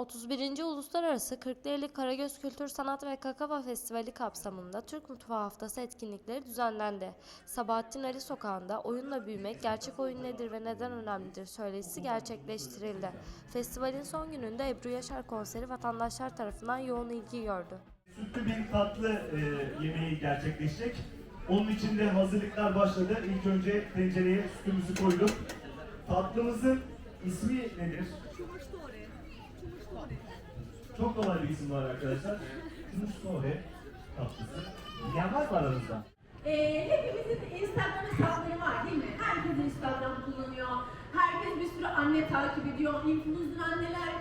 31. Uluslararası Kırklareli Karagöz Kültür Sanat ve Kakava Festivali kapsamında Türk Mutfağı Haftası etkinlikleri düzenlendi. Sabahattin Ali Sokağı'nda oyunla büyümek gerçek oyun nedir ve neden önemlidir söyleşisi gerçekleştirildi. Festivalin son gününde Ebru Yaşar konseri vatandaşlar tarafından yoğun ilgi gördü. Sütlü bir tatlı e, yemeği gerçekleşecek. Onun için de hazırlıklar başladı. İlk önce tencereye sütümüzü koyduk. Tatlımızın ismi nedir? Çok kolay bir isim var arkadaşlar. Çumuştore tatlısı. Yiyen var mı aranızda? Ee, hepimizin Instagram hesapları var değil mi? Herkes Instagram kullanıyor. Herkes bir sürü anne takip ediyor. Influencer anneler,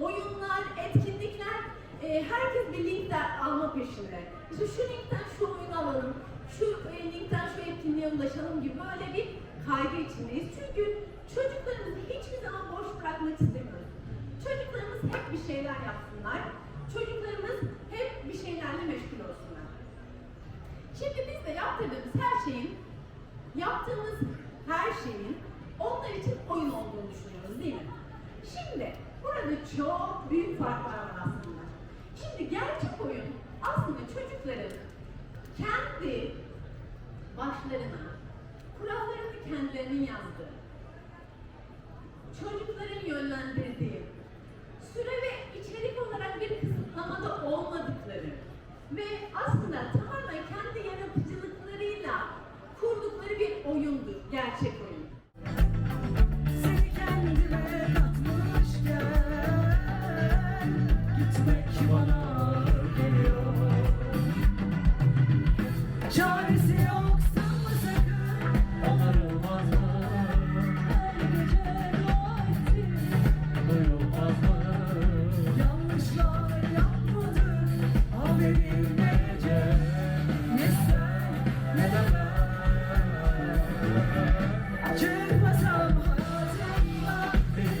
oyunlar, etkinlikler. Ee, herkes bir linkten alma peşinde. İşte şu linkten şu oyunu alalım, şu e, linkten şu etkinliğe ulaşalım gibi böyle bir kaygı içindeyiz. Çünkü çocuklarımızı hiçbir zaman boş şeyler yapsınlar. Çocuklarımız hep bir şeylerle meşgul olsunlar. Şimdi biz de yaptırdığımız her şeyin, yaptığımız her şeyin onlar için oyun olduğunu düşünüyoruz değil mi? Şimdi burada çok büyük farklar var aslında. Şimdi gerçek oyun aslında çocukların kendi başlarına kurallarını kendilerinin yazdığı, çocukların yönlendirdiği, süre ve içerik olarak bir kısıtlamada olmadıkları ve aslında tamamen kendi yaratıcılıklarıyla kurdukları bir oyundur, gerçek oyun.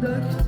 that